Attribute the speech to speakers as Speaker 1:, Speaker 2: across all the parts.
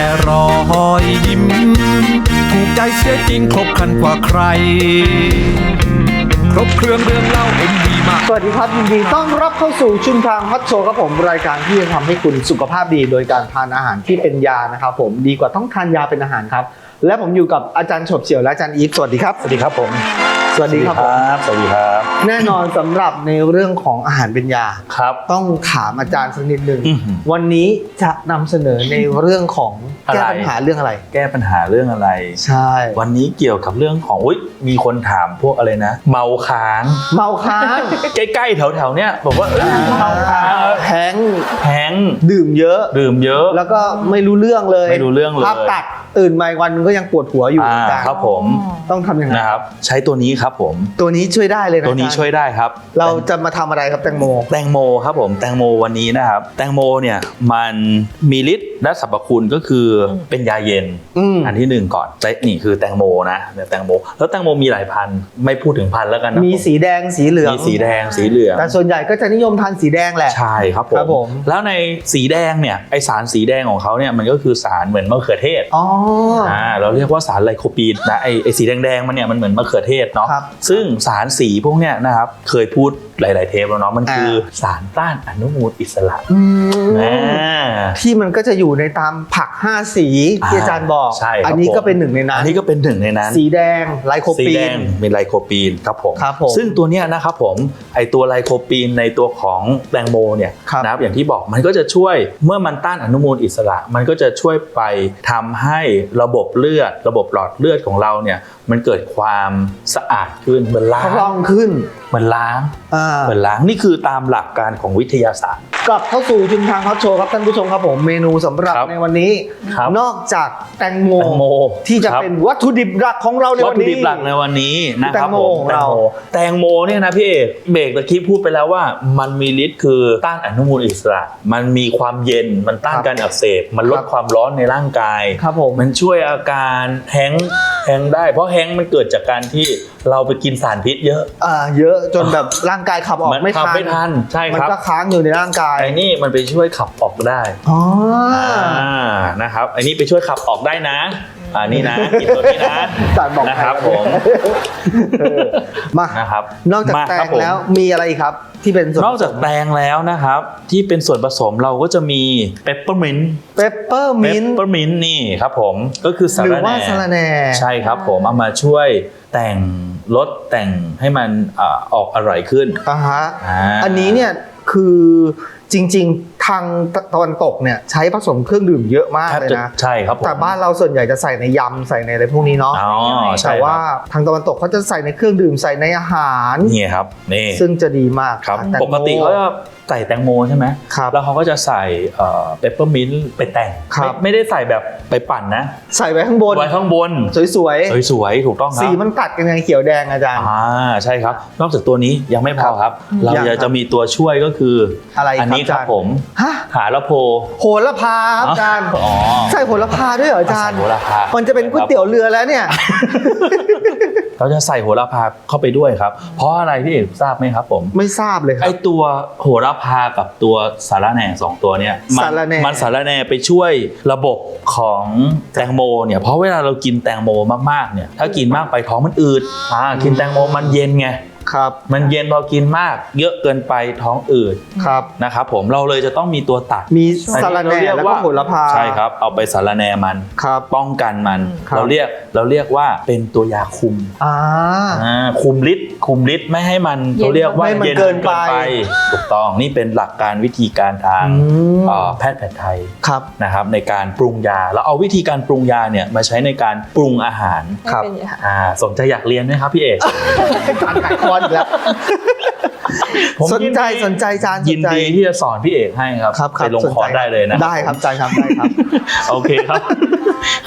Speaker 1: แต่รอยยิ้ม ถูกใจเสียจริงครบครันกว่าใคร ครบเครื่องเรื่องเล่าเอ็มดีมาก
Speaker 2: สวัสดีครับยินดีต้อนรับเข้าสู่ชุมทางฮัตโชครับผมรายการที่จะทำให้คุณสุขภาพดี โดยการทานอาหารที่เป็นยานะครับผมดีกว่าต้องทานยาเป็นอาหารครับ และผมอยู่กับอาจารย์ฉบเฉียวและอาจารย์อีฟสวัสดีครับ
Speaker 3: สวัสดีครับผม
Speaker 2: สวัสดีครับผม
Speaker 3: บสวัสดีครับ
Speaker 2: แน่นอนสำหรับในเรื่องของอาหารเป็นยา
Speaker 3: ครับ
Speaker 2: ต้องถามอาจารย์สักนิดหนึ่ง
Speaker 3: อื้อหือ
Speaker 2: วันนี้จะนำเสนอในเรื่องของ
Speaker 3: อะไร
Speaker 2: แก้ปัญหาเรื่องอะไร
Speaker 3: แก้ปัญหาเรื่องอะไร
Speaker 2: ใช่
Speaker 3: วันนี้เกี่ยวกับเรื่องของอุ้ยมีคนถามพวกอะไรนะ เมาค้าง
Speaker 2: เมาค้าง
Speaker 3: ใกล้ๆแถวๆเนี้ยบอกว่าเอ้ยเมาค้าง
Speaker 2: แท้ง
Speaker 3: แพง
Speaker 2: ดื่มเยอะ
Speaker 3: ดื่มเยอะ
Speaker 2: แล้วก็ไม่รู้เรื่องเลย
Speaker 3: ไม่รู้เรื่องเลย
Speaker 2: ภาพตัด ตื่นมาอีกวันนึงก็ยังปวดหัวอยู่
Speaker 3: อ่า
Speaker 2: อาจารย์
Speaker 3: ครับผม
Speaker 2: ต้องทำยังไง
Speaker 3: นะครับ ใช้ตัวนี้ครับผม
Speaker 2: ตัวนี้ช่วยได้เลยนะ
Speaker 3: ตัวนี้
Speaker 2: อาจาร
Speaker 3: ช่วยได้ครับ
Speaker 2: เราจะมาทำอะไรครับแตงโม
Speaker 3: แตงโมครับผมแตงโมวันนี้นะครับ แตงโมเนี่ยมันมีฤทธิ์และสรรพคุณก็คือเป็นยาเย็น
Speaker 2: อืม
Speaker 3: อันที่หนึ่งก่อนแต่นี่คือแตงโมนะเนี่ยแตงโม แล้วแตงโมมีหลายพันธุ์ไม่พูดถึงพันธุ์แล้วกันนะ
Speaker 2: มีสีแดงสีเหลือง
Speaker 3: มีสีแดงสีเหลือง
Speaker 2: แต่ส่วนใหญ่ก็จะนิยมทานสีแดงแหละ
Speaker 3: ใช่ครับผม
Speaker 2: ครับผม
Speaker 3: แล้วในสีแดงเนี่ยไอสารสีแดงของเขาเนี่ยมันก็คือสารเหมือนมะเขือเทศ
Speaker 2: อ๋อ
Speaker 3: อ่าเราเรียกว่าสารไลโคปีนนะไอไอสีแดงๆมันเนี่ยมันเหมือนมะเขือเทศเนาะ
Speaker 2: ครับ
Speaker 3: ซึ่งสารสีพวกเนี้ยนะครับเคยพูดหลาย ๆ เทปแล้วเนาะมันคือ
Speaker 2: อ่
Speaker 3: สารต้านอนุมูลอิสระ
Speaker 2: อืม
Speaker 3: อ่า
Speaker 2: ที่มันก็จะอยู่ในตามผัก 5 สีที่อาจารย์บอก
Speaker 3: ใช่ครับ
Speaker 2: อันนี้
Speaker 3: ผม
Speaker 2: ก็เป็นหนึ่งในนั้น
Speaker 3: อันนี้ก็เป็นหนึ่งในนั้น
Speaker 2: สีแดงไลโค
Speaker 3: สี
Speaker 2: ปี
Speaker 3: แด
Speaker 2: น
Speaker 3: งเป็นไลโคปีนครับผม
Speaker 2: ครับผม
Speaker 3: ซึ่งตัวเนี้ยนะครับผมไอตัวไลโคปีนในตัวของแตงโมเนี่ย
Speaker 2: ครับ
Speaker 3: นะครับอย่างที่บอกมันก็จะช่วยเมื่อมันต้านอนุมูลอิสระ มันก็จะช่วยไปทำให้ระบบเลือด ระบบหลอดเลือดของเราเนี่ย มันเกิดความสะอาดขึ้นเหมือนล้า
Speaker 2: ค
Speaker 3: ง
Speaker 2: ล่องขึ้น
Speaker 3: เหมือนล้าง
Speaker 2: อ่า
Speaker 3: เหมือนล้างนี่คือตามหลักการของวิทยาศาสตร์
Speaker 2: กลับเข้าสู่ชุมทางฮอตโชว์ครับท่านผู้ชมครับผมเมนูสำหรับ
Speaker 3: ครับ
Speaker 2: ในวันนี้
Speaker 3: ครับ
Speaker 2: นอกจากแตงโม
Speaker 3: แตงโม
Speaker 2: ที่จะ
Speaker 3: ครับ
Speaker 2: เป็นวัตถุดิบหลักของเราใน
Speaker 3: วั
Speaker 2: วั
Speaker 3: ต
Speaker 2: น
Speaker 3: ถุ
Speaker 2: นี้
Speaker 3: ดิบหลักในวันนี้นะครับ
Speaker 2: แตงโม
Speaker 3: ผม
Speaker 2: ของเรา
Speaker 3: แตงโมเนี่ยนะพี่เอกเบรกตะกี้พูดไปแล้วว่า มันมีฤทธิ์คือต้านอนุมูลอิสระ มันมีความเย็นมันต้านการอักเสบมันลดความร้อนในร่างกาย
Speaker 2: ครับผม
Speaker 3: มันช่วยอาการแฮงก์แฮงก์ได้เพราะแฮงก์มันเกิดจากการที่เราไปกินสารพิษเยอะ
Speaker 2: อ่าเยอะจนแบบร่างกายขับออก
Speaker 3: มัน
Speaker 2: ไม่
Speaker 3: ขับ
Speaker 2: ทัน
Speaker 3: ไม่ทันใช่
Speaker 2: มั
Speaker 3: ครับ
Speaker 2: ก็ค้างอยู่ในร่างกาย
Speaker 3: ไอ้นี่มันไปช่วยขับออกได้
Speaker 2: อ๋อ
Speaker 3: อ่านะครับไอ้นี่ไปช่วยขับออกได้นะ อ่านี่นะกินตัวนี้นะ
Speaker 2: จานบอก
Speaker 3: นะครับ
Speaker 2: ใผ
Speaker 3: ม
Speaker 2: เออมา
Speaker 3: นะครับ
Speaker 2: นอกจาก
Speaker 3: ม
Speaker 2: แต
Speaker 3: ครับ
Speaker 2: ง
Speaker 3: ผม
Speaker 2: แล้วมีอะไรอีกครับ ที่เป็นส่วน
Speaker 3: นอกจากแตงแล้วนะครับ ที่เป็นส่วนผสมเราก็จะมีเปปเปอร์มินต์
Speaker 2: เปปเปอร์
Speaker 3: เป
Speaker 2: มิน
Speaker 3: ปเปอร์มินต์นี่ครับผมก็คือสา
Speaker 2: หรือ
Speaker 3: ระแห
Speaker 2: ว่า
Speaker 3: น่
Speaker 2: สาระแหน่
Speaker 3: ใช่ครับผมเอามาช่วยแต่งลดแต่งให้มันเอ่อออกอร่อยขึ้น
Speaker 2: อ่าฮะ
Speaker 3: อ่า
Speaker 2: อันนี้เนี่ยคือ จริง ๆ ทางตะวันตกเนี่ยใช้ผสมเครื่องดื่มเยอะมาก
Speaker 3: แทบ
Speaker 2: เลย
Speaker 3: จะ
Speaker 2: นะ
Speaker 3: ใช่ครับผม
Speaker 2: แต่บ้านเราส่วนใหญ่จะใส่ในยำใส่ในอะไรพวกนี้เนาะ
Speaker 3: อ๋อใช่
Speaker 2: แต่
Speaker 3: ค
Speaker 2: ว่า
Speaker 3: รับ
Speaker 2: ทางตะวันตกเขาจะใส่ในเครื่องดื่มใส่ในอาหาร
Speaker 3: นี่ครับนี่
Speaker 2: ซึ่งจะดีมาก
Speaker 3: ครับ
Speaker 2: แงโม
Speaker 3: ปกติเขาจะ ใส่แตงโมใช่ไหม
Speaker 2: ครับ
Speaker 3: แล้วเขาก็จะใส่เปปเปอร์มินต์ไปแต่ง
Speaker 2: ครับ
Speaker 3: ไม่ไม่ได้ใส่แบบไปปั่นนะ
Speaker 2: ใส่ไว้ข้างบน
Speaker 3: ไว้ข้างบน
Speaker 2: สวย
Speaker 3: สวยๆถูกต้อง
Speaker 2: ๆ
Speaker 3: ครับ
Speaker 2: สีมันตัดกันไงเขียวแดงอาจารย์
Speaker 3: อ่าใช่ครับ นอกจากตัวนี้ยังไม่พอครับ เรา
Speaker 2: ยังครั
Speaker 3: จะ
Speaker 2: บ
Speaker 3: จะมีตัวช่วยก็คืออะไร
Speaker 2: ครับ
Speaker 3: นี้ครับ
Speaker 2: อาจารย์
Speaker 3: ผม
Speaker 2: ฮะ
Speaker 3: หาละโพ
Speaker 2: โหระพาครับอาจารย์
Speaker 3: อ๋อ
Speaker 2: ใส่โหระพาด้วยเหรออาจารย์
Speaker 3: ใส่โหระพา
Speaker 2: มันจะเป็นก๋วยเตี๋ยวเรือแล้วเนี่ย
Speaker 3: เราจะใส่โหระพาเข้าไปด้วยครับ เพราะอะไรพี่เอกทราบไหมครับผม
Speaker 2: ไม่ทราบเลยค
Speaker 3: ไอ
Speaker 2: รับ
Speaker 3: ตัวโหระพากับตัวสาระแหน่สองตัวเนี่ยมั
Speaker 2: สาระแหน่
Speaker 3: มันสาระแหน่ไปช่วยระบบของแตงโมเนี่ยเพราะเวลาเรากินแตงโมมากๆเนี่ยถ้ากินมากไปท้องมันอืดอ่ากินแตงโมมันเย็นไง
Speaker 2: ครับ
Speaker 3: มันเย็นพอกินมาก เยอะเกินไปท้องอืด
Speaker 2: ครับ
Speaker 3: นะครับผมเราเลยจะต้องมีตัวตัด
Speaker 2: มี
Speaker 3: อัน
Speaker 2: สา
Speaker 3: นี้
Speaker 2: ระแหน่
Speaker 3: เรีย
Speaker 2: แล้วก็โหระพา
Speaker 3: ใช่ครับเอาไปสารแหนมัน
Speaker 2: ครับ
Speaker 3: ป้องกันมัน
Speaker 2: ครับ
Speaker 3: เราเรียกเราเรียกว่าเป็นตัวยาคุม
Speaker 2: อ่า
Speaker 3: อ่าคุมฤทธิ์คุมฤทธิ์ไม่ให้มัน
Speaker 4: เย็น
Speaker 3: เขาเรียกว่า
Speaker 2: ไม่ให้มัน
Speaker 3: เย็น
Speaker 2: เกินไป
Speaker 3: ถูกต้องนี่เป็นหลักการวิธีการทาง
Speaker 2: อืม
Speaker 3: เอ่อแพทย์แผนไทย
Speaker 2: ครับ
Speaker 3: นะครับในการปรุงยาแล้วเอาวิธีการปรุงยาเนี่ยมาใช้ในการปรุงอาหาร
Speaker 2: ครับ
Speaker 4: ให้เป็นอย่างนี้ค่ะ
Speaker 3: อ่าสนใจอยากเรียนไหมครับพี่เอก
Speaker 2: การขายคอนอีกแล้ว
Speaker 3: ผม
Speaker 2: สนใจ
Speaker 3: ยิดี
Speaker 2: สนใจอาจารย์
Speaker 3: ยิน
Speaker 2: สนใจ
Speaker 3: ดีที่จะสอนพี่เอกให้ครับ
Speaker 2: ครับค
Speaker 3: ไป
Speaker 2: รับ
Speaker 3: ลง
Speaker 2: สน
Speaker 3: คอร์ส
Speaker 2: ใจ
Speaker 3: ได้เลยนะ
Speaker 2: ได้ครับอาจารย์ครับได้ครับ
Speaker 3: โอเคครับ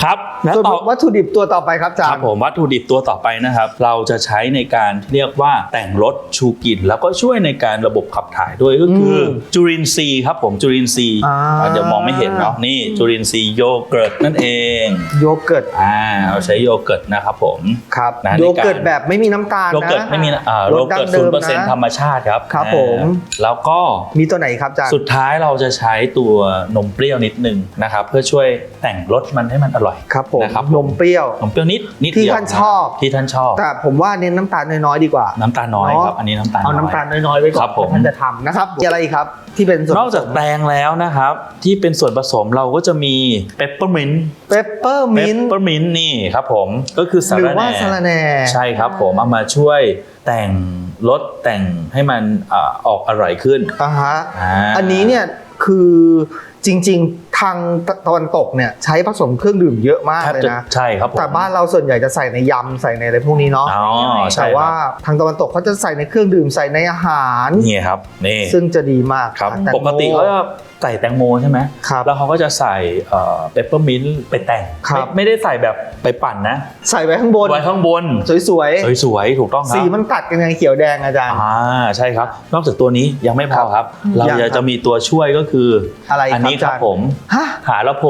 Speaker 3: ครับแล้ว
Speaker 2: ส่วน
Speaker 3: ต่อ
Speaker 2: วัตถุดิบตัวต่อไปครับอาจา
Speaker 3: ค
Speaker 2: ร
Speaker 3: รับ
Speaker 2: ย์
Speaker 3: ผมวัตถุดิบตัวต่อไปนะครับ เราจะใช้ในการเรียกว่าแต่งรสชูกลิ่นแล้วก็ช่วยในการระบบขับถ่ายด้วยก็คืออ
Speaker 2: ม
Speaker 3: จุลินทรีย์ครับผมจุลินทรีย์
Speaker 2: อ่า
Speaker 3: อ่าเดี๋ยวมองไม่เห็นเนาะนี่จุลินทรีย์โยเกิร์ตนั่นเอง
Speaker 2: โยเกิร์ต
Speaker 3: อ่าเราใช้โยเกิร์ตนะครับผม
Speaker 2: ครับ
Speaker 3: นะ
Speaker 2: โย
Speaker 3: ในการ
Speaker 2: เกิร์ตแบบไม่มีน้ำตาล
Speaker 3: โย
Speaker 2: นะ
Speaker 3: เกิร์ตไม่มีอ่ารโย
Speaker 2: สดั้
Speaker 3: เกิร์
Speaker 2: ง
Speaker 3: ต
Speaker 2: เดิ
Speaker 3: ศูน
Speaker 2: ม
Speaker 3: ย์เปอร์เซ็นต์
Speaker 2: นะ
Speaker 3: ธรรมชาติครับ
Speaker 2: ครับ
Speaker 3: อ่า
Speaker 2: ผม
Speaker 3: แล้วก็
Speaker 2: มีตัวไหนครับอาจารย์
Speaker 3: สุดท้ายเราจะใช้ตัวนมเปรี้ยวนิดนึงนะครับ เพื่อช่วยแต่งรสมันให้มันอร่อย
Speaker 2: ครับผม
Speaker 3: นะครับ
Speaker 2: นมเปรี้ยว
Speaker 3: นมเปรี้ยวนิดนิด
Speaker 2: ที่
Speaker 3: เดียว
Speaker 2: ท่านชอบ
Speaker 3: ที่ท่านชอบ
Speaker 2: แต่ผมว่าเน้นน้ำตาลน้อยๆดีกว่า
Speaker 3: น้ำตาลน้อย
Speaker 2: เนอะ
Speaker 3: ครับอันนี้น้ำตาล
Speaker 2: เอา
Speaker 3: ย
Speaker 2: น้ำตาลน้อยๆไว้ก่อน
Speaker 3: ครับผม
Speaker 2: ท่านจะทำนะครับมีอะไรอีกครับที่เป็นส่วน
Speaker 3: นอกจากแตงแล้วนะครับ ที่เป็นส่วนผสมเราก็จะมีเปปเปอร์มินต์
Speaker 2: เปปเปอร์
Speaker 3: เป
Speaker 2: มิน
Speaker 3: ป
Speaker 2: ต์
Speaker 3: เปอร์มินต์นี่ครับผมก็คือสา
Speaker 2: หรื
Speaker 3: ระ
Speaker 2: อ
Speaker 3: แห
Speaker 2: ว่า
Speaker 3: น่
Speaker 2: สาระแหน่
Speaker 3: ใช่ครับผมเอามาช่วยแต่งรสแต่งให้มันอ่าออกอร่อยขึ้น
Speaker 2: อ่าฮะ
Speaker 3: อ่า
Speaker 2: อันนี้เนี่ยคือ จริง ๆ ทางตะวันตกเนี่ยใช้ผสมเครื่องดื่มเยอะมาก
Speaker 3: แทบ
Speaker 2: เลย
Speaker 3: จะ
Speaker 2: นะ
Speaker 3: ใช่ครับผม
Speaker 2: แต่บ้านเราส่วนใหญ่จะใส่ในยำใส่ในอะไรพวกนี้เนาะ
Speaker 3: อ๋อใช่
Speaker 2: แต่
Speaker 3: ค
Speaker 2: ว่า
Speaker 3: รับ
Speaker 2: ทางตะวันตกเขาจะใส่ในเครื่องดื่มใส่ในอาหาร
Speaker 3: นี่ครับนี่
Speaker 2: ซึ่งจะดีมาก
Speaker 3: ครับ
Speaker 2: แตงโม
Speaker 3: ปกติเขาจะใส่แตงโมใช่ไหม
Speaker 2: ครับ
Speaker 3: แล้วเขาก็จะใส่เปปเปอร์มินต์ไปแต่ง
Speaker 2: ครับ
Speaker 3: ไม่ไม่ได้ใส่แบบไปปั่นนะ
Speaker 2: ใส่ไว้ข้างบน
Speaker 3: ไว้ข้างบน
Speaker 2: สวย
Speaker 3: สวยๆถูกต้อง
Speaker 2: ๆ
Speaker 3: ครับ
Speaker 2: สีมันตัดกันไงเขียวแดงอาจารย์
Speaker 3: อ่าใช่ครับ นอกจากตัวนี้ยังไม่พอครับ เรา
Speaker 2: ยังครั
Speaker 3: จะ
Speaker 2: บ
Speaker 3: จะมีตัวช่วยก็คืออะไร
Speaker 2: ครับ
Speaker 3: นี้ครับ
Speaker 2: อาจารย์
Speaker 3: ผม
Speaker 2: ฮะ
Speaker 3: หาละโพ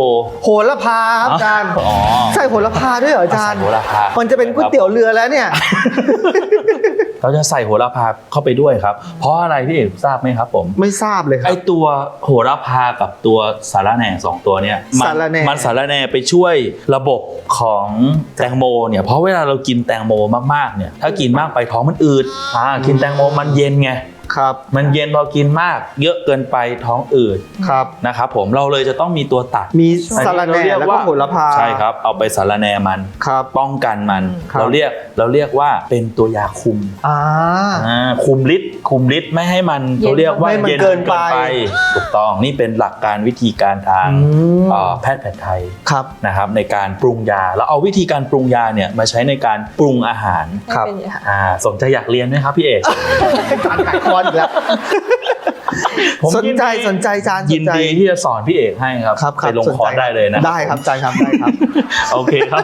Speaker 2: โหระพาครับอาจารย์
Speaker 3: อ๋อ
Speaker 2: ใส่โหระพาด้วยเหรออาจารย์
Speaker 3: ใส่โหระพา
Speaker 2: มันจะเป็นก๋วยเตี๋ยวเรือแล้วเนี่ย
Speaker 3: เราจะใส่โหระพาเข้าไปด้วยครับ เพราะอะไรพี่เอกทราบไหมครับผม
Speaker 2: ไม่ทราบเลยค
Speaker 3: ไอ
Speaker 2: รับ
Speaker 3: ตัวโหระพากับตัวสาระแหน่สองตัวเนี่ยมั
Speaker 2: สาระแหน่
Speaker 3: มันสาระแหน่ไปช่วยระบบของแตงโมเนี่ยเพราะเวลาเรากินแตงโมมากๆเนี่ยถ้ากินมากไปท้องมันอืดอ่ากินแตงโมมันเย็นไง
Speaker 2: ครับ
Speaker 3: มันเย็นพอกินมาก เยอะเกินไปท้องอืด
Speaker 2: ครับ
Speaker 3: นะครับผมเราเลยจะต้องมีตัวตัด
Speaker 2: มี
Speaker 3: อัน
Speaker 2: สา
Speaker 3: นี้
Speaker 2: ระแหน่
Speaker 3: เรีย
Speaker 2: แล้วก็โหระพา
Speaker 3: ใช่ครับเอาไปสาระแหน่มัน
Speaker 2: ครับ
Speaker 3: ป้องกันมัน
Speaker 2: ครับ
Speaker 3: เราเรียกเราเรียกว่าเป็นตัวยาคุม
Speaker 2: อ่า
Speaker 3: อ่าคุมฤทธิ์คุมฤทธิ์ไม่ให้มัน
Speaker 4: เย็น
Speaker 3: เขาเรียกว่า
Speaker 2: ไม่ให้มัน
Speaker 3: เย็น
Speaker 2: เกินไป
Speaker 3: ถูกต้องนี่เป็นหลักการวิธีการทาง
Speaker 2: อืม
Speaker 3: เอ่อแพทย์แผนไทย
Speaker 2: ครับ
Speaker 3: นะครับในการปรุงยาแล้วเอาวิธีการปรุงยาเนี่ยมาใช้ในการปรุงอาหาร
Speaker 2: ครับ
Speaker 4: ให้เป็นอย่างนี้ค่ะ
Speaker 3: อ่าสนใจอยากเรียนไหมครับพี่เอก
Speaker 2: จานขายคอนอีกแล้ว
Speaker 3: ผม
Speaker 2: สนใจ
Speaker 3: ยิดี
Speaker 2: สนใจจานส
Speaker 3: ยิน
Speaker 2: นใจ
Speaker 3: ดีที่จะสอนพี่เอกให้ครับ
Speaker 2: ครับ
Speaker 3: ไปลงคอร์สได้เลยนะ
Speaker 2: ได้ครับอาจารย์ครับได้ครับ
Speaker 3: โอเคครับ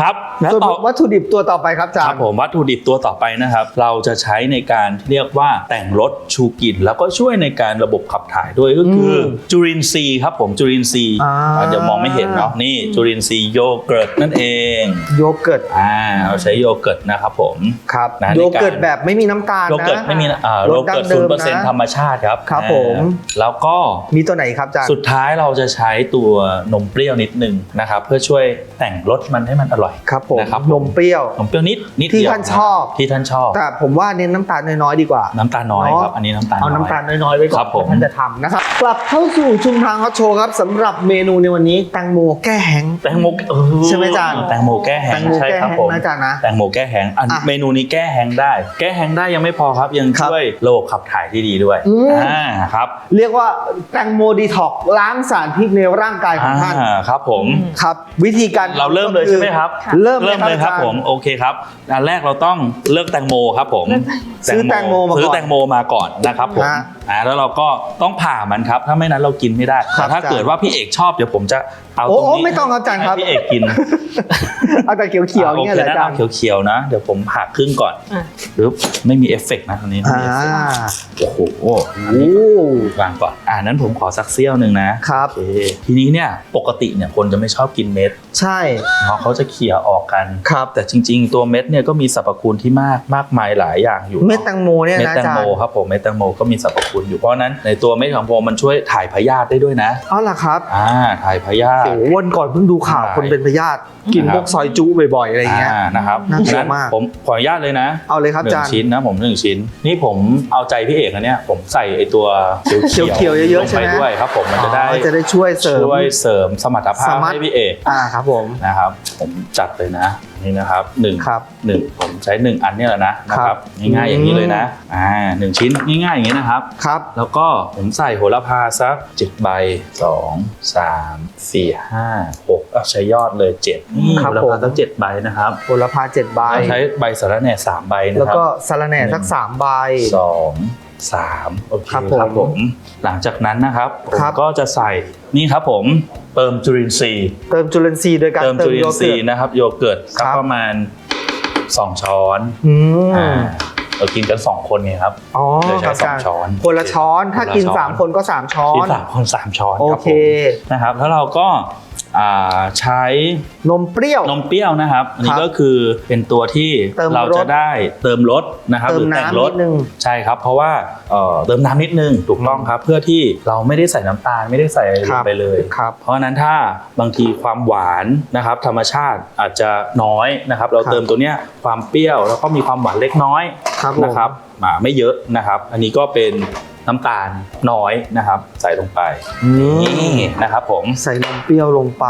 Speaker 3: ครับแล้ว
Speaker 2: ส่วน
Speaker 3: ต่อ
Speaker 2: วัตถุดิบตัวต่อไปครับอาจา
Speaker 3: ค
Speaker 2: ร
Speaker 3: รับ
Speaker 2: ย์
Speaker 3: ผมวัตถุดิบตัวต่อไปนะครับ เราจะใช้ในการเรียกว่าแต่งรสชูกลิ่นแล้วก็ช่วยในการระบบขับถ่ายด้วยก็คืออ
Speaker 2: ม
Speaker 3: จุลินทรีย์ครับผมจุลินทรีย์
Speaker 2: อ่า
Speaker 3: อ่าเดี๋ยวมองไม่เห็นเนาะนี่จุลินทรีย์โยเกิร์ตนั่นเอง
Speaker 2: โยเกิร์ต
Speaker 3: อ่าเราใช้โยเกิร์ตนะครับผม
Speaker 2: ครับ
Speaker 3: นะ
Speaker 2: โยเกิร์ต
Speaker 3: ในการ
Speaker 2: แบบไม่มีน้ำตาล
Speaker 3: โย
Speaker 2: นะ
Speaker 3: เกิร์ตไม่มีอ่ารโย
Speaker 2: สดั้
Speaker 3: เกิร์
Speaker 2: ง
Speaker 3: ต
Speaker 2: เดิ
Speaker 3: ศูน
Speaker 2: ม
Speaker 3: ย์เปอร์เซ็นต์
Speaker 2: นะ
Speaker 3: ธรรมชาติครับ
Speaker 2: ครับ
Speaker 3: อ่า
Speaker 2: ผม
Speaker 3: แล้วก็
Speaker 2: มีตัวไหนครับอาจารย์
Speaker 3: สุดท้ายเราจะใช้ตัวนมเปรี้ยวนิดนึงนะครับ เพื่อช่วยแต่งรสมันให้มันอร่อย
Speaker 2: ครับผม
Speaker 3: นะครับ
Speaker 2: นมเปรี้ยว
Speaker 3: นมเปรี้ยวนิดนิด
Speaker 2: ที่
Speaker 3: เดียว
Speaker 2: ท่านชอบ
Speaker 3: ที่ท่านชอบ
Speaker 2: แต่ผมว่าเน้นน้ำตาลน้อยๆดีกว่า
Speaker 3: น้ำตาลน้อย
Speaker 2: เนอะ
Speaker 3: ครับอันนี้น้ำตาล
Speaker 2: เอา
Speaker 3: ย
Speaker 2: น้ำตาลน้อยๆไว้ก่อน
Speaker 3: ครับผม
Speaker 2: ท่านจะทำนะครับกลับเข้าสู่ชุมทางฮอตโชว์ครับสำหรับเมนูในวันนี้แตงโมแก้แห้ง
Speaker 3: แตงโมเออ
Speaker 2: ใช่ไหมอาจารย์
Speaker 3: แตงโมแก้แห้
Speaker 2: แต
Speaker 3: ง
Speaker 2: งโม
Speaker 3: ใช่
Speaker 2: แก้
Speaker 3: ครับ
Speaker 2: แห้ง
Speaker 3: ผม
Speaker 2: นะอาจารย์นะ
Speaker 3: แตงโมแก้แห้งอัน
Speaker 2: อะ
Speaker 3: เมนูนี้แก้แห้งได้ แก้แห้งได้ยังไม่พอครับยัง
Speaker 2: ครับ
Speaker 3: ช่วยระบบขับถ่ายที่ดีด้วย
Speaker 2: อืม
Speaker 3: อ่าครับ
Speaker 2: เรียกว่าแตงโมดีท็อกล้างสารพิษในร่างกายของท่าน
Speaker 3: อ่าครับผม
Speaker 2: ครับวิธีการ
Speaker 3: เราเริ่มเลยใช่ไหมครับ
Speaker 4: ค่ะ
Speaker 2: เริ่ม
Speaker 3: เริ่มเลยครับ
Speaker 2: อาจา
Speaker 3: ผมโอเคครับอันแรกเราต้องเลือกแตงโมครับผม
Speaker 2: ซื้อแตงโมมาก่อน
Speaker 3: ซื้อแตงโมมาก่อนนะครับผม
Speaker 2: ฮะ
Speaker 3: อ่าแล้วเราก็ต้องผ่ามันครับ ถ้าไม่นั้นเรากินไม่ได้
Speaker 2: ครั
Speaker 3: แต่
Speaker 2: บ
Speaker 3: ถ้าเกิดว่าพี่เอกชอบเดี๋ยวผมจะเอา
Speaker 2: โอ้
Speaker 3: ตรง
Speaker 2: โอ้
Speaker 3: นี้
Speaker 2: ไม่ต้องครับอาจารย์ครับ
Speaker 3: ให้พี่เอกกิน
Speaker 2: เอาแต่เขียวๆ
Speaker 3: โอ
Speaker 2: เนี่ย
Speaker 3: เค
Speaker 2: แหละอา
Speaker 3: นะ
Speaker 2: จาร
Speaker 3: เอา
Speaker 2: ย์
Speaker 3: เขียวๆนะเดี๋ยวผมผ่าครึ่งก่อน
Speaker 4: อะ
Speaker 3: หรือไม่มีเอฟเฟกต์นะตอนนี้ไม่
Speaker 2: อ่า
Speaker 3: มีเอฟเฟกต์โอ้โหอัน
Speaker 2: โอ้
Speaker 3: นี้วางก่อนอ่านั้นผมขอสักเซี่ยวหนึ่งนะครับโอเคทีนี้เนี่ยปกติเนี่ยคนจะไม่ชอบกินเม็ด
Speaker 2: ใช่
Speaker 3: เพราะเขาจะเขี่ยออกกัน
Speaker 2: ครับ
Speaker 3: แต่จริง ๆ ตัวเม็ดเนี่ยก็มีสรรพคุณที่มากมากมายหลายอย่างอยู่
Speaker 2: เม็ดแตงโมเนี่ย
Speaker 3: เม็ด
Speaker 2: นะ
Speaker 3: แต
Speaker 2: อางจาร
Speaker 3: โม
Speaker 2: ย์
Speaker 3: ครับผมเม็ดแตงโมก็มีสรรพคุณอยู่เพราะฉะนั้นในตัวเม็ดของโมมันช่วยถ่ายพยาธิได้ด้วยนะ
Speaker 2: เอาล่ะครับ
Speaker 3: อ่าถ่ายพยาธิ
Speaker 2: โอ้โหวันก่อนเพิ่งดูข่าว
Speaker 3: ใช่
Speaker 2: คนเป็นพยาธิกิน
Speaker 3: ครับ
Speaker 2: พวกซอยจุบ่อยๆอะไรอย่างเงี้ย
Speaker 3: อ่านะครับ
Speaker 2: น่ากลัว
Speaker 3: ฉะนั้น
Speaker 2: มาก
Speaker 3: ผมขออนุญาตเลยนะ
Speaker 2: เอาเลยครับ
Speaker 3: ห
Speaker 2: อา
Speaker 3: นึ่
Speaker 2: จางรย์
Speaker 3: ชิ้นนะผมหนึ่งชิ้น นี่ผมเอาใจพี่เอกนะเนี่ยผมใส่ไอตัวเขียว
Speaker 2: เขียวๆเยอะๆ
Speaker 3: ลง
Speaker 2: ใช่
Speaker 3: ไป
Speaker 2: ไหม
Speaker 3: ด้วยครับ ผมมันจะได้
Speaker 2: อ๋อจะได้ช่วยเสริม
Speaker 3: ช่วยเสริมสมรรถภา
Speaker 2: ส
Speaker 3: พ
Speaker 2: มรรถ
Speaker 3: ให้พี่เอก
Speaker 2: อ่าครับผม
Speaker 3: นะครับ ผมจัดเลยนะนี่นะครับหนึ่ง
Speaker 2: ครับ
Speaker 3: หนึ่งผมใช้หนึ่งอันเนี่ยแหละนะนะค
Speaker 2: ครั
Speaker 3: รั
Speaker 2: บบ
Speaker 3: ง่ายๆอย่างนี้เลยนะอ่าหนึ่งชิ้นง่ายๆอย่างนี้นะครับ
Speaker 2: ครับ
Speaker 3: แล้วก็ผมใส่โหระพาสักเจ็ดใบสองสามสี่ห้าหกเอาใช้ยอดเลยเจ็ดนี่
Speaker 2: ครับ
Speaker 3: โหระ
Speaker 2: ผม
Speaker 3: พาสักเจ็ดใบนะครับ
Speaker 2: โหระพาเจ็ดใบ
Speaker 3: เราใช้ใบสะระแหน่สามใบนะ
Speaker 2: แล้ว
Speaker 3: ครับ
Speaker 2: ก็สาระแหน่สักสามใบ
Speaker 3: สอง 3โอเค
Speaker 2: ครับ
Speaker 3: ครับ
Speaker 2: ผ
Speaker 3: ผมมหลังจากนั้นนะครับผม
Speaker 2: ครับ
Speaker 3: ก็จะใส่นี่ครับผมเติมจุลินทรีย์
Speaker 2: เติมจุลินทรีย์โดยการ
Speaker 3: เติม
Speaker 2: เติ
Speaker 3: จุ
Speaker 2: ม
Speaker 3: ลิ
Speaker 2: โย
Speaker 3: นท
Speaker 2: เกิ
Speaker 3: รี
Speaker 2: ร์
Speaker 3: ย์
Speaker 2: ต
Speaker 3: นะครับโยเกิร์ตสัก
Speaker 2: ครับ
Speaker 3: ประมาณ 2 ช้อน
Speaker 2: อืม
Speaker 3: อ่าเรากินกัน 2 คนไงครับ
Speaker 2: อ๋อ
Speaker 3: เลยใช้
Speaker 2: ครับ
Speaker 3: สอง
Speaker 2: อาจารย์
Speaker 3: ช้อน
Speaker 2: คนละช้อนถ้า
Speaker 3: คนละ
Speaker 2: กิน
Speaker 3: ช้อน
Speaker 2: สามคนก็สามช้อ
Speaker 3: กิน
Speaker 2: น
Speaker 3: สามคนสามช้อน
Speaker 2: โอ
Speaker 3: ครับ
Speaker 2: เค
Speaker 3: ผมนะครับแล้วเราก็อ่า ใช้
Speaker 2: นมเปรี้ยว
Speaker 3: นมเปรี้ยวนะครับ อันนี้
Speaker 2: ครับ
Speaker 3: ก็คือเป็นตัวที่
Speaker 2: เติม
Speaker 3: เรา
Speaker 2: ร
Speaker 3: จะ
Speaker 2: ส
Speaker 3: ได้เติมรสนะครับ
Speaker 2: เติ
Speaker 3: ห
Speaker 2: ม
Speaker 3: รือแต่ง
Speaker 2: น้ำ
Speaker 3: ร
Speaker 2: นิ
Speaker 3: ส
Speaker 2: ดนึง
Speaker 3: ใช่ครับ เพราะว่าเอ่อเติมน้ำนิดนึงถูกต้องครับเพื่อที่เราไม่ได้ใส่น้ำตาลไม่ได้ใส่อะไรล
Speaker 2: ครั
Speaker 3: ง
Speaker 2: บ
Speaker 3: ไปเลย
Speaker 2: ครับ
Speaker 3: เพราะฉะนั้นถ้าบางทีความหวานนะครับธรรมชาติอาจจะน้อยนะครับ เรา
Speaker 2: ครับ
Speaker 3: เติมตัวเนี้ยความเปรี้ยวแล้วก็มีความหวานเล็กน้อย
Speaker 2: ครับผม
Speaker 3: นะครับอ่าไม่เยอะนะครับ อันนี้ก็เป็น น้ำตาลน้อยนะครับ ใส่ลงไป
Speaker 2: อืม
Speaker 3: นี่นะครับผม
Speaker 2: ใส่นมเปรี้ยวลงไป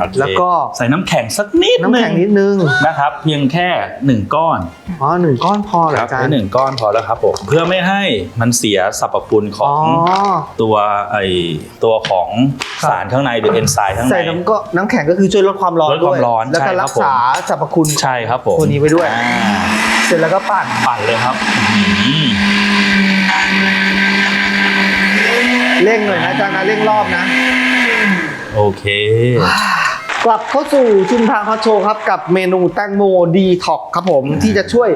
Speaker 3: โอเค
Speaker 2: แล้วก็
Speaker 3: ใส่น้ำแข็งสักนิด
Speaker 2: น้ำแข็งนิดนึง
Speaker 3: นะครับ เพียงแค่หนึ่งก้อน
Speaker 2: อ๋อหนึ่งก้อนพอเหรอ
Speaker 3: ครับ
Speaker 2: อาจาร
Speaker 3: แค่
Speaker 2: ย์
Speaker 3: หนึ่งก้อนพอแล้วครับผมเพื่อไม่ให้มันเสียสรรพคุณข
Speaker 2: อ๋
Speaker 3: อ
Speaker 2: อ
Speaker 3: งตัวไอตัวของ
Speaker 2: ครับ
Speaker 3: สารข้างในหรือเอนไซม์ข้างใน
Speaker 2: ใส่น้ำก็น้ำแข็งก็คือช่วยลดความร้อน
Speaker 3: ลดความ
Speaker 2: ด้วย
Speaker 3: ร้อน
Speaker 2: แล้ว
Speaker 3: ใช่
Speaker 2: ก็
Speaker 3: ครับ
Speaker 2: รักษาสรรพคุณ
Speaker 3: ใช่ครับผม
Speaker 2: ตัวนี้ไว้ด้วย
Speaker 3: อ่า
Speaker 2: เสร็จแล้วก็ปั่น
Speaker 3: ปั่นเลยครับอื้อหือ
Speaker 2: เร่งหน่อยนะอาจารย์นะเร่งรอบนะ
Speaker 3: โอเค
Speaker 2: กลับเข้าสู่ชุมทางฮอตโชว์ครับ กับเมนูแตงโมดีท็อกครับผมที่จะช่วย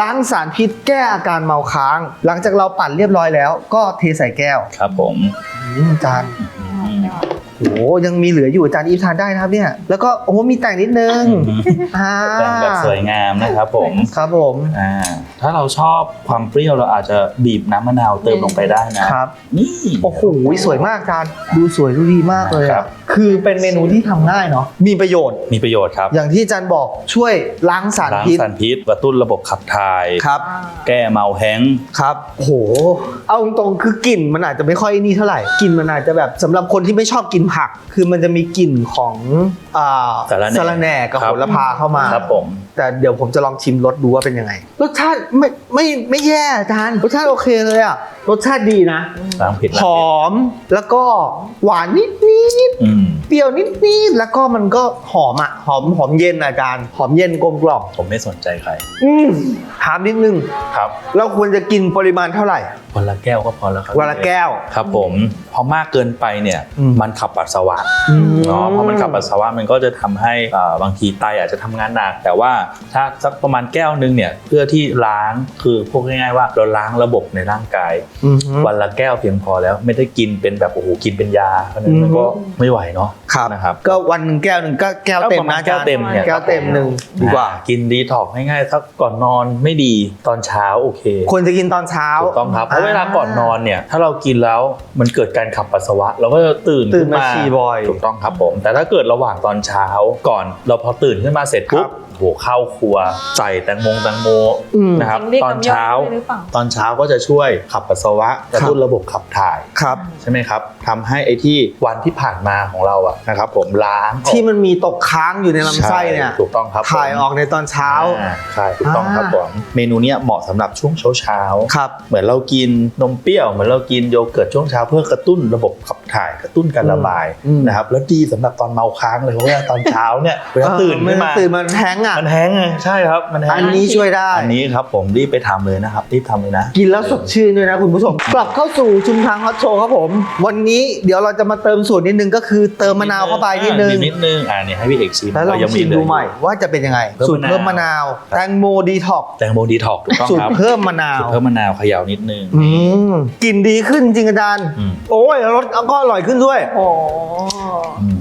Speaker 2: ล้างสารพิษแก้อาการเมาค้าง หลังจากเราปั่นเรียบร้อยแล้ว ก็เทใส่แก้ว
Speaker 3: ครับผม
Speaker 2: อืมอาจารย์ โอ้โหยังมีเหลืออยู่อาจารย์อีฟทานได้นะครับเนี่ย แล้วก็โอ้โหมีแต่งนิดนึงอ่า
Speaker 3: แต่งแบบสวยงามนะครับผม
Speaker 2: ครับผม
Speaker 3: อ่าถ้าเราชอบความเปรี้ยวเราอาจจะบีบน้ำมะนาวเติมลงไปได้นะครับนี่
Speaker 2: โอ้โหสวยมากอาจารย์ดูสวยดูดีมากเลย
Speaker 3: ครั
Speaker 2: อะ
Speaker 3: บ
Speaker 2: คือเป็นเมนูที่ทำง่ายเนาะมีประโยชน์
Speaker 3: มีประโยชน์ครับ
Speaker 2: อย่างที่อาจารย์บอกช่วยล้างสาร
Speaker 3: ล้าง
Speaker 2: พิษ
Speaker 3: สารพิษกระตุ้นระบบขับถ่าย
Speaker 2: ครับ
Speaker 3: แก้เมาแห้งก์
Speaker 2: ครับโอ้โหเอาตรงๆคือกลิ่นมันอาจจะไม่ค่อยนี่เท่าไหร่กลิ่นมันอาจจะแบบสำหรับคนที่ไม่ชอบกินผักคือมันจะมีกลิ่นของอ่า
Speaker 3: สาระแหน่
Speaker 2: สาระแหน่กับ
Speaker 3: ครับ
Speaker 2: โหระพาเข้ามา
Speaker 3: ครับผม
Speaker 2: แต่เดี๋ยวผมจะลองชิมรสดูว่าเป็นยังไง รสชาติไม่ไม่ไม่แย่อาจารย์รสชาติโอเคเลยอะรสชาติดีนะ
Speaker 3: ล้างผิด
Speaker 2: หอมแล้วก็หวานนิดนิด
Speaker 3: อืม
Speaker 2: ๆเปรี้ยวนิดนิดๆแล้วก็มันก็หอมอะหอมหอมเย็นอะอาจารย์หอมเย็นกลมกล่อม
Speaker 3: ผมไม่สนใจใคร
Speaker 2: อืมถามนิดนึง
Speaker 3: ครับ
Speaker 2: เราควรจะกินปริมาณเท่าไหร่
Speaker 3: วันละแก้วก็พอแล้วครับ
Speaker 2: วันละแก้ว
Speaker 3: ครับผมพอมากเกินไปเนี่ย
Speaker 2: อืม
Speaker 3: มันขับปัสสาวะ
Speaker 2: อืม
Speaker 3: เนาะพอมันขับปัสสาวะมันก็จะทำให้อ่าบางทีไตอาจจะทำงานหนัก แต่ว่าถ้าสักประมาณแก้วนึงเนี่ยเพื่อที่ล้างคือพวกง่ายๆว่าเราล้างระบบในร่างกาย
Speaker 2: อืม
Speaker 3: วันละแก้วเพียงพอแล้วไม่ได้กินเป็นแบบโอ้โหกินเป็นยาเพราะฉะนั้นมันก็
Speaker 2: อืม
Speaker 3: ไม่ไหวเนาะ
Speaker 2: ครับ
Speaker 3: นะครับ
Speaker 2: ก็วันหนึ่งแก้วหนึ่งก็แก้วเต็ม
Speaker 3: ก็ประมา
Speaker 2: นะ
Speaker 3: ณแก้วเต็มเนี่ย
Speaker 2: แก้วเต็มหนึ่งดีกว่า
Speaker 3: อ่กินดีท็อกซ์ง่ายๆสักก่อนนอนไม่ดีตอนเช้าโอเค
Speaker 2: ควรจะกินตอนเช้า
Speaker 3: ถูกต้องครับเพราะเวลาก่อนนอนเนี่ย ถ้าเรากินแล้วมันเกิดการขับปัสสาวะ เราก็จะตื่น
Speaker 2: ตื่น
Speaker 3: ขึ้น
Speaker 2: มาฉี่บ่อย
Speaker 3: ถูกต้องครับผม แต่ถ้าเกิดระหว่างตอนเช้าก่อนเราพอตื่นขึ้นมาเสร็จปุ๊
Speaker 2: ครับบ
Speaker 3: โหเข้าครัวใส่แตงโมงแตงโม
Speaker 2: อืม
Speaker 3: นะครับ
Speaker 4: เรียก
Speaker 3: ตอน
Speaker 4: น้ำย่อย
Speaker 3: เช้า
Speaker 4: ด้วยหรือเปล่า
Speaker 3: ตอนเช้าก็จะช่วยขับปัสสาวะกระตุ้นระบบขับถ่าย
Speaker 2: ครับ
Speaker 3: ใช่ไหมครับทำให้ไอ้ที่วันที่ผ่านมาของเราอะนะครับผมล้างออก
Speaker 2: ที่มันมีตกค้างอยู่ในลำไส้เนี่ย
Speaker 3: ใช่ถูกต้องครับผม
Speaker 2: ถ่ายออกในตอนเช้า
Speaker 3: อ่ใช่ถูกต้องครับ
Speaker 2: อ่า
Speaker 3: ผมเมนูเนี้ยเหมาะสำหรับช่วงเช้าเช้าๆ
Speaker 2: ครับ
Speaker 3: เหมือนเรากินนมเปรี้ยวเหมือนเรากินโยเกิร์ตช่วงเช้าเพื่อกระตุ้นระบบขับถ่ายกระตุ้นการระบาย
Speaker 2: อืม
Speaker 3: นะครับแล้วดีสำหรับตอนเมาค้างเลยเพราะว่าตอนเช้าเนี่ยเวลาตื่น
Speaker 2: เออ
Speaker 3: ขึ้นมา
Speaker 2: ตื่นมาแท้งอะ
Speaker 3: มันแห้งไงใช่ครับ มันแห้ง
Speaker 2: อันนี้ช่วยได้
Speaker 3: อันนี้ครับผมรีบไปทำเลยนะครับรีบทำเลยนะ
Speaker 2: กินแล้วสดชื่นด้วยนะคุณผู้ชม กลับเข้าสู่ชุมทางฮอตโชว์ครับผม วันนี้เดี๋ยวเราจะมาเติมสูตรนิดนึงก็คือเติมมะนาวเข้าไปนิดนึง
Speaker 3: อ่านิดนึงอ่าเนี่ยให้พี่เอกชิม
Speaker 2: แล้วลอง
Speaker 3: ยั
Speaker 2: ชิม
Speaker 3: เหลื
Speaker 2: ดู
Speaker 3: อ
Speaker 2: ใหม่ว่าจะเป็นยังไง
Speaker 3: เพิ่ม
Speaker 2: สูตรเพิ่มมะนาว แตงโมดีท็อก
Speaker 3: แตงโมดีท็อกถูกต้อง
Speaker 2: สูต
Speaker 3: ค
Speaker 2: ร
Speaker 3: รับ
Speaker 2: เพิ่มมะนาว
Speaker 3: สูตรเพิ่มมะนาวเขย่านิดนึง
Speaker 2: อืมกลิ่นดีขึ้นจริงอาจารย์
Speaker 3: อืม
Speaker 2: โอ้ยรสก็อร่อยขึ้นด้วย
Speaker 4: โอ้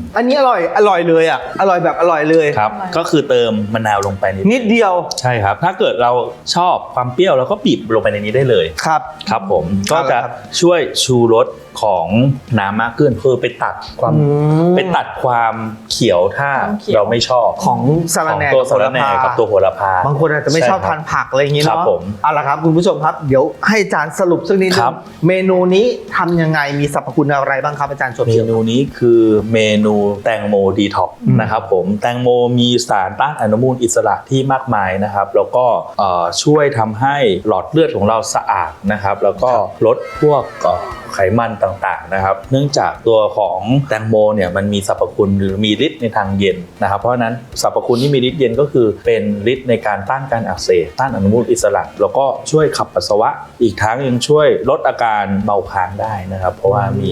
Speaker 3: อืม
Speaker 2: อันนี้อร่อย อร่อยเลยอะ อร่อยแบบอร่อยเลย
Speaker 3: ครับ ก็คือเติมมะนาวลงไปนิด
Speaker 2: นิดเดียว
Speaker 3: ใช่ครับ ถ้าเกิดเราชอบความเปรี้ยวเราก็บีบลงไปในนี้ได้เลย
Speaker 2: ครับ
Speaker 3: ครับผม
Speaker 2: ครั
Speaker 3: ก็
Speaker 2: บ
Speaker 3: จะช่วยชูรสของน้ำมากขึ้นคือไปตัดความ
Speaker 2: อืม
Speaker 3: ไปตัดความเขียวถ้า
Speaker 4: ความเขียว
Speaker 3: เราไม่ชอบ
Speaker 2: ของสา
Speaker 3: ข
Speaker 2: ระ
Speaker 3: อง
Speaker 2: แหน่
Speaker 3: ตัว
Speaker 2: กับ
Speaker 3: สาระแหน่
Speaker 2: โหระพา
Speaker 3: กับตัวโหระพา
Speaker 2: บางคนอาจจะไม่ชอบ
Speaker 3: ใช่ครั
Speaker 2: ทานผักอะไรอย่างนี้
Speaker 3: ครับ
Speaker 2: เนาะ
Speaker 3: ผม
Speaker 2: เอาละครับคุณผู้ชมครับ เดี๋ยวให้อาจารย์สรุปสักนิดนึ
Speaker 3: ครั
Speaker 2: ง
Speaker 3: บ
Speaker 2: เมนูนี้ทำยังไงมีสรรพคุณอะไรบ้างครับอาจารย์ชม
Speaker 3: เม
Speaker 2: เชียว
Speaker 3: นูนี้คือเมนูแตงโมดีท็อก
Speaker 2: อืม
Speaker 3: นะครับผมแตงโมมีสารต้านอนุมูลอิสระที่มากมายนะครับแล้วก็เอ่อช่วยทำให้หลอดเลือดของเราสะอาดนะครับ แล้วก็ลดพวกเอ่อไขมันต่างๆนะครับ เนื่องจากตัวของแตงโมเนี่ยมันมีสรรพคุณหรือมีฤทธิ์ในทางเย็นนะครับ เพราะฉะนั้นสรรพคุณที่มีฤทธิ์เย็นก็คือเป็นฤทธิ์ในการต้านการอักเสบต้านอนุมูลอิสระ แล้วก็ช่วยขับปัสสาวะ อีกทั้งยังช่วยลดอาการเมาค้างได้นะครับ เพราะว่ามี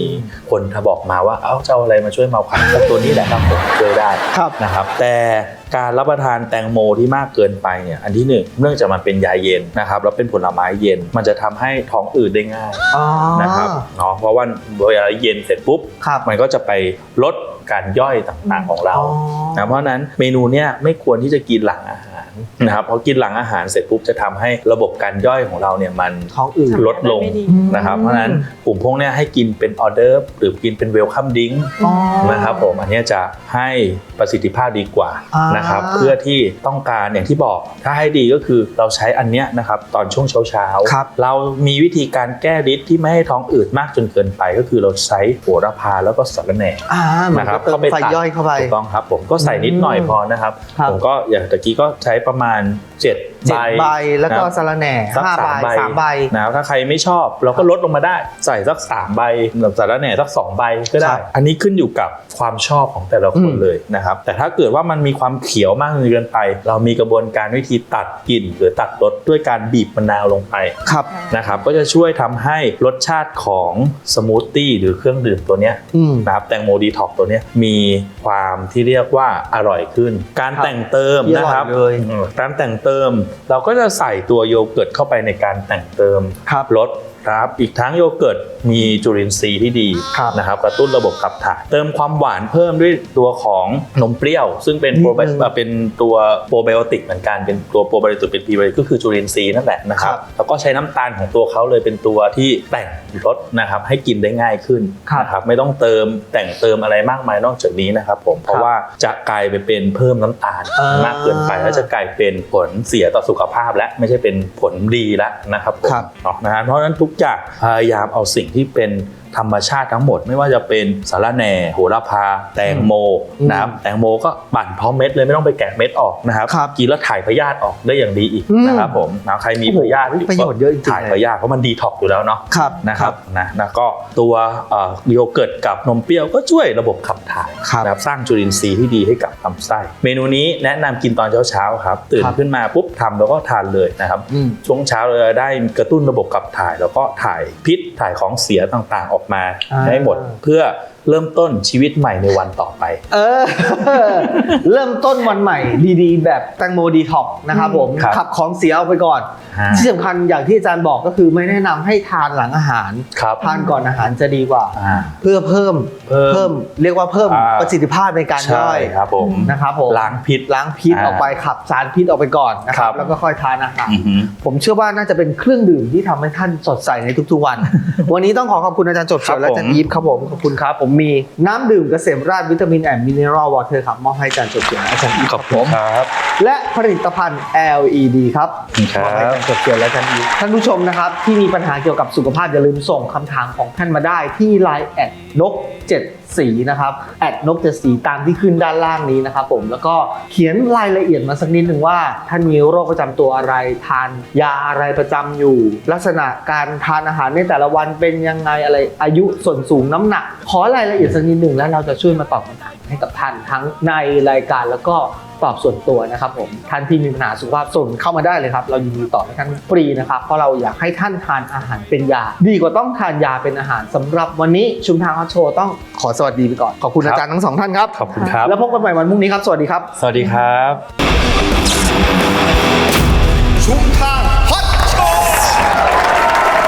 Speaker 3: คนถ้าบอกมาว่าเอ้าเจ้าอะไรมาช่วยเมาค้างก็ตัวนี้แหละครับผมช่วยได้
Speaker 2: ครับ
Speaker 3: นะครับ แต่การรับประทานแตงโมที่มากเกินไปเนี่ยอันที่หนึ่งเนื่องจากมันเป็นยาเย็นนะครับแล้วเป็นผลไม้เย็นมันจะทำให้ท้องอืดได้ง่าย
Speaker 2: อ๋อ
Speaker 3: นะครับเนาะเพราะว่าเวลาเย็นเสร็จปุ๊บ
Speaker 2: ครับ
Speaker 3: มันก็จะไปลดการย่อยต่างๆของเรา
Speaker 2: อ๋อ
Speaker 3: นะเพราะฉะนั้นเมนูเนี้ยไม่ควรที่จะกินหลังอาหาร นะครับเพราะกินหลังอาหารเสร็จปุ๊บจะทำให้ระบบการย่อยของเราเนี่ยมัน
Speaker 2: ท้องอืด
Speaker 3: ลดลง
Speaker 4: ไม่ดี
Speaker 3: นะครับเพราะฉะนั้นกลุ่มพวกเนี้ยให้กินเป็นออเดอร์ฟหรือกินเป็นเวลคัมดิ้ง
Speaker 2: อ๋อ
Speaker 3: นะครับผมอันเนี้ยจะให้ประสิทธิภาพดีกว่า
Speaker 2: อ่าน
Speaker 3: นะครับเพื่อที่ต้องการอย่างที่บอกถ้าให้ดีก็คือเราใช้อันเนี้ยนะครับตอนช่วงเช้าๆ
Speaker 2: ครับ
Speaker 3: เรามีวิธีการแก้ฤทธิ์ที่ไม่ให้ท้องอืดมากจนเกินไป ก็คือเราใช้โหระพาแล้วก็สะระแหน่
Speaker 2: อ่าเหมือน
Speaker 3: นะค
Speaker 2: กั
Speaker 3: รั
Speaker 2: บบเติมไฟ
Speaker 3: ตัด
Speaker 2: ย่อยเข้าไป
Speaker 3: ถูกต้องครับผมก็ใส่นิดหน่อยพอนะครับ
Speaker 2: ครับ
Speaker 3: ผมก็อย่างตะกี้ก็ใช้ประมาณ7
Speaker 2: เจ็ด
Speaker 3: ใบ
Speaker 2: ใบแล้วก็
Speaker 3: นะครับ
Speaker 2: สาระแหน่
Speaker 3: สัก
Speaker 2: ห้า
Speaker 3: สา
Speaker 2: ใบ
Speaker 3: มใบ
Speaker 2: สามใบ
Speaker 3: นะครับถ้าใครไม่ชอบเราก็ลดลงมาได้ ใส่สักสามใบแบบสาระแหน่สักสองใบก็ได้
Speaker 2: ครับ
Speaker 3: อันนี้ขึ้นอยู่กับความชอบของแต่ละคน
Speaker 2: อืม
Speaker 3: เลยนะครับ แต่ถ้าเกิดว่ามันมีความเขียวมากจนเกินไป เรามีกระบวนการวิธีตัดกลิ่นหรือตัดรสด้วยการบีบมะนาวลงไป
Speaker 2: ครับ
Speaker 3: นะครับก็จะช่วยทำให้รสชาติของสมูทตี้หรือเครื่องดื่มตัวเนี้ย
Speaker 2: อืม
Speaker 3: นะครับแตงโมดีท็อกตัวเนี้ยมีความที่เรียกว่าอร่อยขึ้น การ
Speaker 2: ครับ
Speaker 3: แต่งเติม
Speaker 2: ที่อร่อย
Speaker 3: นะครับ
Speaker 2: เลย
Speaker 3: อืมการแต่งเติมเราก็จะใส่ตัวโยเกิร์ตเข้าไปในการแต่งเติม
Speaker 2: ครับ
Speaker 3: รส ครับ อีกทั้งโยเกิร์ตมีจุลินทรีย์ที่ดี
Speaker 2: ครับ
Speaker 3: นะครับกระตุ้นระบบขับถ่าย เติมความหวานเพิ่มด้วยตัวของนมเปรี้ยว ซึ่งเป็น
Speaker 2: นิด
Speaker 3: โปรไบ
Speaker 2: นึง
Speaker 3: เอ่อเป็นตัวโปรไบโอติกเหมือนกันเป็นตัวโปรไบโอติกเป็นพรีไบโอติกก็คือจุลินทรีย์นั่นแหละนะครั
Speaker 2: ครับบ
Speaker 3: แล้วก็ใช้น้ำตาลของตัวเขาเลยเป็นตัวที่แต่งรสนะครับให้กินได้ง่ายขึ้น
Speaker 2: ครับ
Speaker 3: นะครับไม่ต้องเติมแต่งเติมอะไรมากมายนอกจากนี้นะครับผมเพราะว่าจะกลายไปเป็นเพิ่มน้ำตาล
Speaker 2: อ่าม
Speaker 3: มากเกินไปแล้วจะกลายเป็นผลเสียต่อสุขภาพและไม่ใช่เป็นผลดีแล้วนะครับผม
Speaker 2: ครับ
Speaker 3: เนาะนะฮะเพราะฉะนั้นทุกอย่างพยายามเอาสิ่งที่เป็น ธรรมชาติทั้งหมด ไม่ว่าจะเป็นสาระแหน่โหระพา แตงโม
Speaker 2: อืม
Speaker 3: นะครับแตงโมก็ปั่นพร้อมเม็ดเลยไม่ต้องไปแกะเม็ดออกนะครับ
Speaker 2: ครับ
Speaker 3: กินแล้วถ่ายพยาธิออกได้อย่างดีอีก
Speaker 2: อืม
Speaker 3: นะครับผมนะใครมี
Speaker 2: โอ้โห
Speaker 3: พยาธิ
Speaker 2: ประโยชน์เยอะจริงๆ
Speaker 3: ถ่าย
Speaker 2: เลย
Speaker 3: พยาธิเพราะมันดีท็อกอยู่แล้วเนาะ
Speaker 2: ครับ
Speaker 3: นะครับนะแล้วก็ตัวเอ่อโยเกิร์ตกับนมเปรี้ยวก็ช่วยระบบขับถ่าย
Speaker 2: ครับ
Speaker 3: นะครับสร้างจุลินทรีย์ที่ดีให้กับลำไส้ เมนูนี้แนะนำกินตอนเช้าๆครับตื่น
Speaker 2: ครับ
Speaker 3: ขึ้นมาปุ๊บทำแล้วก็ทานเลยนะครับ
Speaker 2: อืม
Speaker 3: ช่วงเช้าเราจะได้กระตุ้นระบบขับถ่าย แล้วก็ถ่ายพิษถ่ายของเสียต่างๆ ออกมา
Speaker 2: อ่า
Speaker 3: ให้หมดเพื่อ เริ่มต้นชีวิตใหม่ในวันต่อไป
Speaker 2: เออ เริ่มต้นวันใหม่ดีๆ แบบแตงโมดีท็อกนะครับผม
Speaker 3: ครับ
Speaker 2: ขับของเสียออกไปก่อน
Speaker 3: ฮะ
Speaker 2: ที่สำคัญอย่างที่อาจารย์บอกก็คือไม่แนะนำให้ทานหลังอาหาร
Speaker 3: ครับ
Speaker 2: ทานก่อนอาหารจะดีกว่า
Speaker 3: อ่า
Speaker 2: เพื่อเพิ่ม
Speaker 3: เพิ่ม
Speaker 2: เรียกว่าเพิ่ม
Speaker 3: อ่า
Speaker 2: ประสิทธิภาพในการย่
Speaker 3: ใช่
Speaker 2: อย
Speaker 3: ครับผม
Speaker 2: นะครับผม
Speaker 3: ล้างพิษ
Speaker 2: ล้างพิษ
Speaker 3: อ่า
Speaker 2: ออกไปขับสารพิษออกไปก่อนนะค
Speaker 3: ครั
Speaker 2: รับ
Speaker 3: บ
Speaker 2: แล้วก็ค่อยทานอาหาร
Speaker 3: อือหือ
Speaker 2: ผมเชื่อว่าน่าจะเป็นเครื่องดื่มที่ทำให้ท่านสดใสในทุกๆวัน วันนี้ต้องขอขอบคุณอาจารย์จบเฉียวและอาจารย์
Speaker 3: ผม
Speaker 2: อีฟครับผมขอบคุณครับผมมีน้ำดื่มเกษมราชวิตามินแอนด์มิเนอรัลวอเตอร์ครับมอบให้อาจารย์จบเฉียวและอาจารย์อีฟ
Speaker 3: ข
Speaker 2: ค
Speaker 3: อ
Speaker 2: รั
Speaker 3: บบคุ
Speaker 2: ผ
Speaker 3: ณ
Speaker 2: ม
Speaker 3: ครับ
Speaker 2: และผลิตภัณฑ์ LED ครับ
Speaker 3: ครับ
Speaker 2: มอบให้อาจารย์จบเฉียวและอาจารย์อีฟท่านผู้ชมนะครับ ที่มีปัญหาเกี่ยวกับสุขภาพอย่าลืมส่งคำถามของท่านมาได้ที่ Line แอดนก7สีนะครับแอดนก7สีตามที่ขึ้นด้านล่างนี้นะครับผมแล้วก็เขียนรายละเอียดมาสักนิดหนึ่งว่าท่านมีโรคประจำตัวอะไรทานยาอะไรประจำอยู่ ลักษณะการทานอาหารในแต่ละวันเป็นยังไงอะไรอายุส่วนสูงน้ำหนัก ขอรายละเอียดสักนิดหนึ่งแล้วเราจะช่วยมาตอบคำถามให้กับท่านทั้งในรายการแล้วก็ตอบส่วนตัวนะครับผมท่านที่มีปัญหาสุขภาพส่งเข้ามาได้เลยครับ เรายินดีตอบให้ท่านฟรีนะครับ เพราะเราอยากให้ท่านทานอาหารเป็นยา ดีกว่าต้องทานยาเป็นอาหารสำหรับวันนี้ชุมทางฮอตโชว์ต้องขอสวัสดีไปก่อน ขอบคุณ
Speaker 3: ครับ
Speaker 2: อาจารย์ทั้งสองท่านครับ
Speaker 3: ขอบคุณครับ
Speaker 2: แล้วพบกันใหม่วันพรุ่งนี้ครับ สวัสดีครับ
Speaker 3: สวัสดีครับ
Speaker 2: ชุมทาง